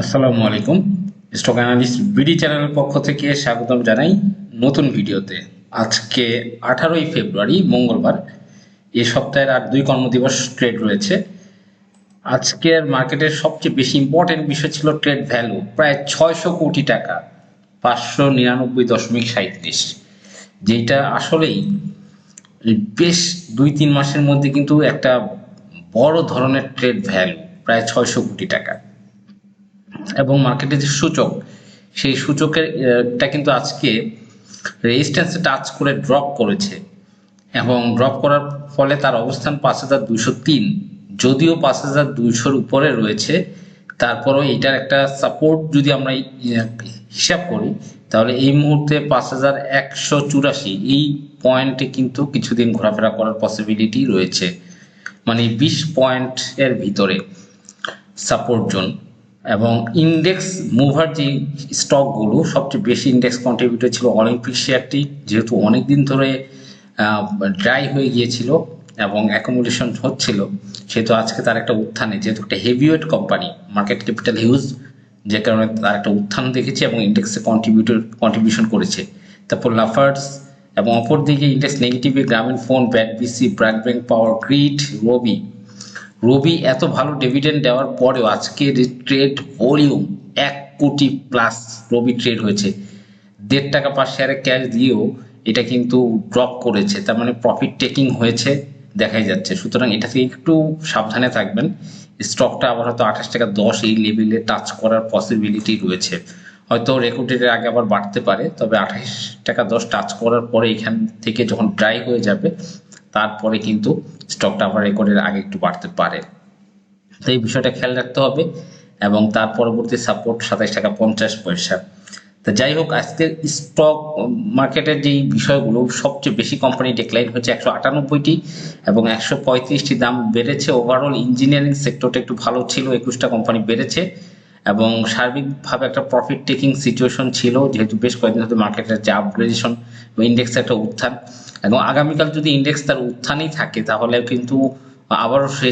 আসসালামু আলাইকুম। Stock analyst BD চ্যানেলের পক্ষ থেকে স্বাগতম জানাই নতুন ভিডিওতে। আজকে আঠারোই ফেব্রুয়ারি, মঙ্গলবার। এ সপ্তাহের আর দুই কর্মদিবস ট্রেড রয়েছে। আজকের মার্কেটের সবচেয়ে বেশি ইম্পর্টেন্ট বিষয় ছিল ট্রেড ভ্যালু প্রায় ছয়শো কোটি টাকা, পাঁচশো নিরানব্বই দশমিক সাঁত্রিশ যেটা আসলেই বেশ দুই তিন মাসের মধ্যে কিন্তু একটা বড় ধরনের ট্রেড ভ্যালু প্রায় ছয়শো কোটি টাকা। এবং মার্কেটের যে সূচক, সেই সূচকের টা কিন্তু আজকে রেজিস্ট্যান্সে টাচ করে ড্রপ করেছে। এবং ড্রপ করার ফলে তার অবস্থান পাঁচ হাজার দুইশো তিন। যদিও পাঁচ হাজার দুইশোর উপরে রয়েছে, তারপরেও এটার একটা সাপোর্ট যদি আমরা হিসাব করি, তাহলে এই মুহূর্তে পাঁচ হাজার একশো চুরাশি, এই পয়েন্টে কিন্তু কিছুদিন ঘোরাফেরা করার পসিবিলিটি রয়েছে। মানে বিশ পয়েন্ট এর ভিতরে সাপোর্ট জোন এবং ইন্ডেক্স মুভার যে স্টকগুলো সবচেয়ে বেশি ইন্ডেক্স কন্ট্রিবিউটর ছিল অলিম্পিক শেয়ারটি যেহেতু অনেক দিন ধরে ড্রাই হয়ে গিয়েছিল এবং অ্যাকোমোডেশন হচ্ছিল, সেহেতু আজকে তার একটা উত্থানে যেহেতু একটা heavyweight company market capital huge যে কারণে তার একটা উত্থান দেখেছে এবং ইন্ডেক্সে কন্ট্রিবিউটর কন্ট্রিবিউশন করেছে। তারপর লাফার্স এবং অপরদিকে index নেগেটিভে Grameen phone BAT BC BRAC bank power grid Robi Robi এত ভালো ডিভিডেন্ড দেওয়ার পরেও আজকে ট্রেড ভলিউম এক কোটি প্লাস রবি ট্রেড হয়েছে। দেড় টাকা পার শেয়ারে ক্যাশ দিয়েও এটা কিন্তু ড্রপ করেছে, তার মানে প্রফিট টেকিং হয়েছে, দেখাই যাচ্ছে। সুতরাং এটা থেকে একটু সাবধানে থাকবেন। স্টকটা আবার হয়তো আঠাশ টাকা দশ এই লেভেলে টাচ করার পসিবিলিটি রয়েছে। হয়তো রেকর্ডের আগে আবার বাড়তে পারে, তবে আঠাশ টাকা দশ টাচ করার পরে এখান থেকে যখন ড্রাই হয়ে যাবে তারপরে কিন্তু স্টকটা আবার রেকর্ডের আগে একটু বাড়তে পারে। তো এই বিষয়টা খেয়াল রাখতে হবে এবং তার পরবর্তী সাপোর্ট সাতাইশ টাকা পঞ্চাশ পয়সা। তো যাই হোক, আজকের স্টক মার্কেটের যেই বিষয়গুলো, সবচেয়ে বেশি কোম্পানি ডিক্লাইন হচ্ছে একশো আটানব্বইটি এবং একশো পঁয়ত্রিশটি দাম বেড়েছে। ওভারঅল ইঞ্জিনিয়ারিং সেক্টরটা একটু ভালো ছিল, একুশটা কোম্পানি বেড়েছে। এবং সার্বিকভাবে একটা প্রফিট টেকিং সিচুয়েশন ছিল, যেহেতু বেশ কয়েকদিন ধরে মার্কেটের যে আপগ্রেডেশন ইন্ডেক্সের একটা উত্থান। এবং আগামীকাল যদি ইন্ডেক্স তার উত্থানেই থাকে, তাহলে কিন্তু আবারও সে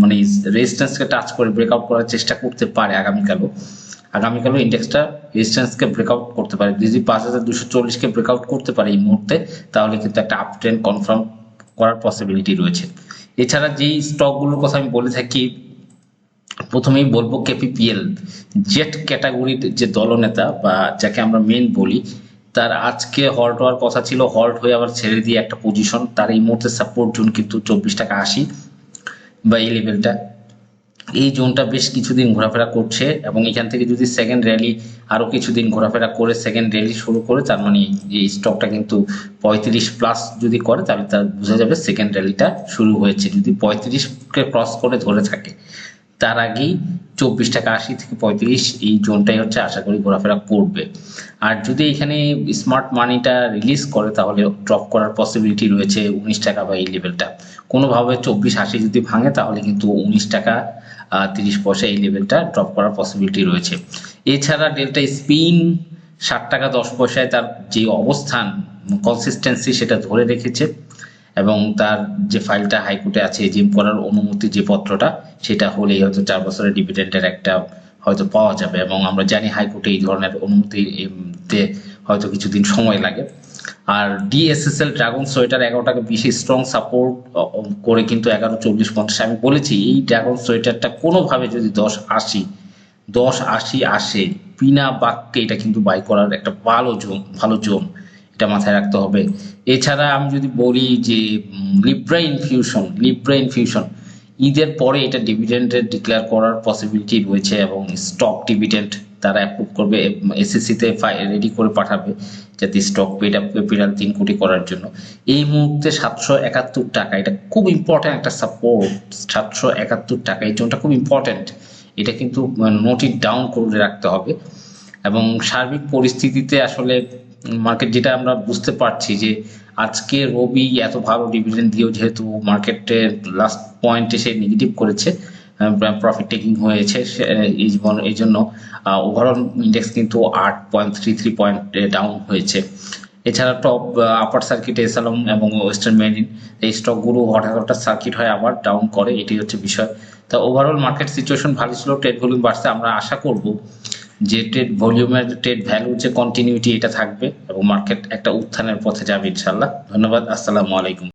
মানে রেজিস্ট্যান্সকে টাচ করে ব্রেকআউট করার চেষ্টা করতে পারে আগামীকালও। আগামীকালও ইন্ডেক্সটা রেজিস্ট্যান্সকে ব্রেকআউট করতে পারে। যদি পাঁচ হাজার দুশো চল্লিশকে ব্রেকআউট করতে পারে এই মুহূর্তে, তাহলে কিন্তু একটা আপ ট্রেন্ড কনফার্ম করার পসিবিলিটি রয়েছে। এছাড়া যেই স্টকগুলোর কথা আমি বলে থাকি প্রথমেই বলব কেপিপিএল জেট ক্যাটাগরির যে দলনেতা বা যাকে আমরা মেন বলি, তার আজকে হল্ট হওয়ার কথা ছিল হল্ট হয়ে আবার ছেড়ে দিয়ে একটা পজিশন তার এই মুহূর্তে সাপোর্ট জোন কিন্তু চব্বিশ টাকা আশি বা এই লেভেলটা এই জোনটা বেশ কিছুদিন ঘোরাফেরা করছে এবং এখান থেকে যদি সেকেন্ড র্যালি আরও কিছুদিন ঘোরাফেরা করে সেকেন্ড র্যালি শুরু করে, তার মানে এই স্টকটা কিন্তু পঁয়ত্রিশ প্লাস যদি করে, তাহলে তার বোঝা যাবে সেকেন্ড র্যালিটা শুরু হয়েছে। যদি পঁয়ত্রিশকে ক্রস করে ধরে থাকে তার আগেই চব্বিশ টাকা আশি থেকে পঁয়ত্রিশ এই জোনটাই হচ্ছে আশা করি ঘোরাফেরা করবে। আর যদি এখানে স্মার্ট মানিটা রিলিজ করে, তাহলে ড্রপ করার পসিবিলিটি রয়েছে উনিশ টাকা বা এই লেভেলটা কোনোভাবে চব্বিশ আশি যদি ভাঙে, তাহলে কিন্তু উনিশ টাকা তিরিশ পয়সা এই লেভেলটা ড্রপ করার পসিবিলিটি রয়েছে। এছাড়া ডেল্টা স্পিন ষাট টাকা দশ পয়সায় তার যে অবস্থান কনসিস্টেন্সি সেটা ধরে রেখেছে। এবং তার যে ফাইলটা হাইকোর্টে আছে জিম করার অনুমতি যে পত্রটা সেটা হলেই হয়তো চার বছরের ডিভিডেন্ডের একটা হয়তো পাওয়া যাবে এবং আমরা জানি হাইকোর্টে এই ধরনের অনুমতি উম, তে হয়তো কিছুদিন সময় লাগে। আর ডিএসএসএল ড্রাগন সোয়েটার এগারোটাকে বেশি স্ট্রং সাপোর্ট করে কিন্তু এগারো চল্লিশ পঞ্চাশ আমি বলেছি এই ড্রাগন সোয়েটারটা কোনোভাবে যদি দশ আশি দশ আশি আসে বিনা বাক্যে এটা কিন্তু বাই করার একটা ভালো জোন ভালো জোন। এটা মাথায় রাখতে হবে। এছাড়া আমি যদি বলি যে লিব্রা ইনফিউশন লিব্রা ইনফিউশন ঈদের পরে এটা ডিভিডেন্ডের ডিক্লেয়ার করার পসিবিলিটি রয়েছে এবং স্টক ডিভিডেন্ড তারা অ্যাপ্রুভ করবে এসএসসিতে রেডি করে পাঠাবে যাতে স্টক আপ ক্যাপিটাল তিন কোটি করার জন্য। এই মুহূর্তে সাতশো একাত্তর টাকা, এটা খুব ইম্পর্টেন্ট একটা সাপোর্ট সাতশো একাত্তর টাকা, এই জোনটা খুব ইম্পর্টেন্ট এটা কিন্তু নোটিট ডাউন করে রাখতে হবে। এবং সার্বিক পরিস্থিতিতে আসলে মার্কেট যেটা আমরা বুঝতে পারছি যে আজকে রবি এত ভালো ডিভিডেন্ড দিয়েও যেহেতু মার্কেটে লাস্ট পয়েন্টে সে নেগেটিভ করেছে প্রফিট টেকিং হয়েছে এই জন্য ওভারঅল ইন্ডেক্স কিন্তু আট point three three point down হয়েছে। এছাড়া টপ আপার সার্কিট এসালম এবং ওয়েস্টার্ন মেরিন এই স্টকগুলো হঠাৎ হঠাৎ সার্কিট হয় আবার ডাউন করে এটি হচ্ছে বিষয়। তা ওভারঅল মার্কেট সিচুয়েশন ভালো ছিল ট্রেড ভলিউম বাড়ছে, আমরা আশা করব যে ট্রেড ভলিউমের ট্রেড ভ্যালু যে কন্টিনিউটি এটা থাকবে এবং মার্কেট একটা উত্থানের পথে যাবে ইনশাল্লাহ ধন্যবাদ, আসসালামু আলাইকুম।